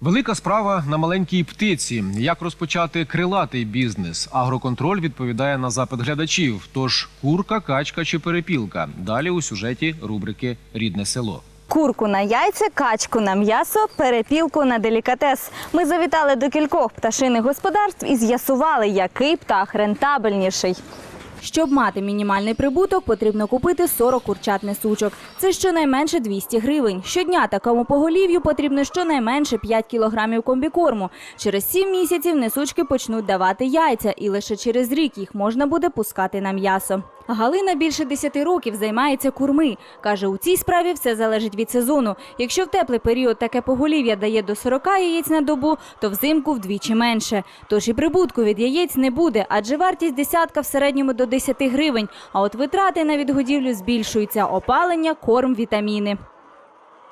Велика справа на маленькій птиці. Як розпочати крилатий бізнес? Агроконтроль відповідає на запит глядачів. Тож курка, качка чи перепілка. Далі у сюжеті рубрики Рідне село. Курку на яйця, качку на м'ясо, перепілку на делікатес. Ми завітали до кількох пташиних господарств і з'ясували, який птах рентабельніший. Щоб мати мінімальний прибуток, потрібно купити 40 курчат несучок. Це щонайменше 200 гривень. Щодня такому поголів'ю потрібно щонайменше 5 кілограмів комбікорму. Через 7 місяців несучки почнуть давати яйця, і лише через рік їх можна буде пускати на м'ясо. Галина більше 10 років займається курми. Каже, у цій справі все залежить від сезону. Якщо в теплий період таке поголів'я дає до 40 яєць на добу, то взимку вдвічі менше. Тож і прибутку від яєць не буде, адже вартість десятка в середньому до 10 гривень. А от витрати на відгодівлю збільшуються: опалення, корм, вітаміни.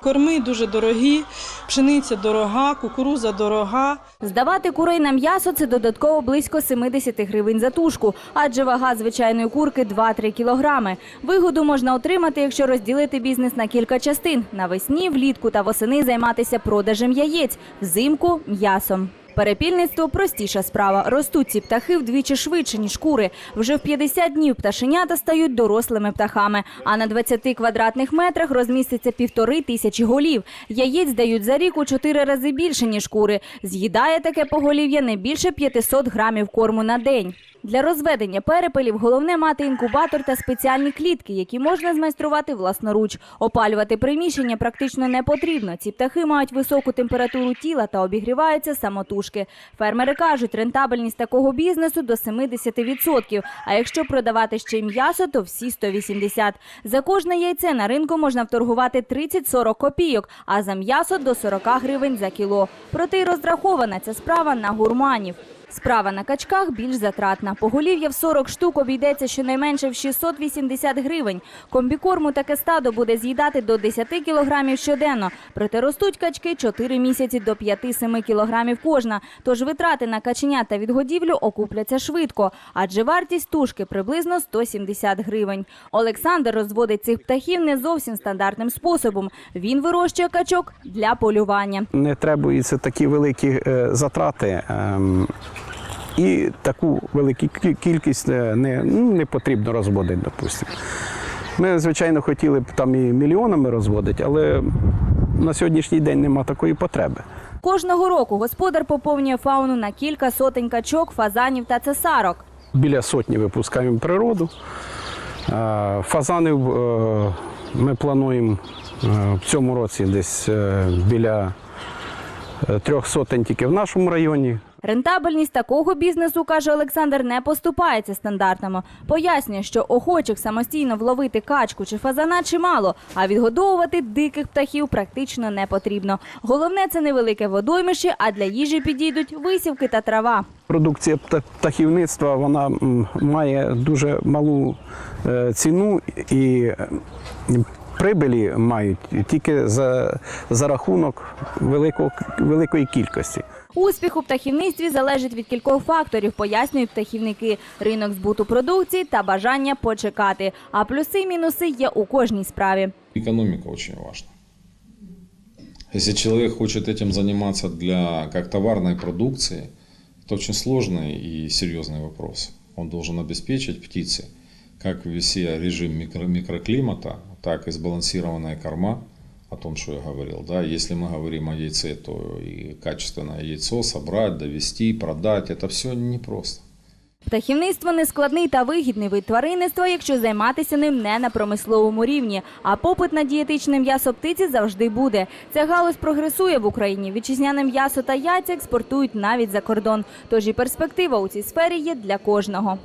Корми дуже дорогі, пшениця дорога, кукуруза дорога. Здавати курей на м'ясо це додатково близько 70 гривень за тушку, адже вага звичайної курки 2-3 кілограми. Вигоду можна отримати, якщо розділити бізнес на кілька частин: навесні, влітку та восени займатися продажем яєць, взимку м'ясом. Перепільництво простіша справа. Ростуть ці птахи вдвічі швидше, ніж кури. Вже в 50 днів пташенята стають дорослими птахами. А на 20 квадратних метрах розміститься півтори тисячі голів. Яєць дають за рік у чотири рази більше, ніж кури. З'їдає таке поголів'я не більше 500 грамів корму на день. Для розведення перепелів головне мати інкубатор та спеціальні клітки, які можна змайструвати власноруч. Опалювати приміщення практично не потрібно. Ці птахи мають високу температуру тіла та обігріваються самотужки. Фермери кажуть, рентабельність такого бізнесу до 70%. А якщо продавати ще й м'ясо, то всі 180. За кожне яйце на ринку можна вторгувати 30-40 копійок, а за м'ясо до 40 гривень за кіло. Проте й розрахована ця справа на гурманів. Справа на качках більш затратна. Поголів'я в 40 штук обійдеться щонайменше в 680 гривень. Комбікорму таке стадо буде з'їдати до 10 кілограмів щоденно. Проте ростуть качки 4 місяці до 5-7 кілограмів кожна. Тож витрати на каченят та відгодівлю окупляться швидко, адже вартість тушки приблизно 170 гривень. Олександр розводить цих птахів не зовсім стандартним способом. Він вирощує качок для полювання. не требуються такі великі е, затрати. І таку велику кількість е, не, ну, не потрібно розводити, допустимо. Ми, звичайно, хотіли б там і мільйонами розводити, але на сьогоднішній день нема такої потреби. Кожного року господар поповнює фауну на кілька сотень качок, фазанів та цесарок. Біля сотні випускаємо в природу. Е, Фазанів е, ми плануємо в цьому році десь біля трьох сотень тільки в нашому районі. Рентабельність такого бізнесу, каже Олександр, не поступається стандартами. Пояснює, що охочих самостійно вловити качку чи фазана чимало, а відгодовувати диких птахів практично не потрібно. Головне це невелике водоймище, а для їжі підійдуть висівки та трава. Продукція пта- птахівництва вона має дуже малу е, ціну і прибилі мають тільки за, за рахунок великого, великої кількості. Успіх у птахівництві залежить від кількох факторів, пояснюють птахівники: ринок збуту продукції та бажання почекати. А плюси і мінуси є у кожній справі. Экономика очень важна. Если человек хочет этим заниматься для, как товарной продукции, это очень сложный и серьезный вопрос. Он должен обеспечить птице как весь режим микро- микроклимата, так и сбалансированная корма, о том, что я говорил. Да? Если мы говорим о яйце, то и качественное яйцо собрать, довести, продать, это все непросто. Птахівництво нескладний та вигідний вид тваринництва, якщо займатися ним не на промисловому рівні. А попит на дієтичне м'ясо птиці завжди буде. Ця галузь прогресує в Україні. Вітчизняне м'ясо та яйця експортують навіть за кордон. Тож і перспектива у цій сфері є для кожного.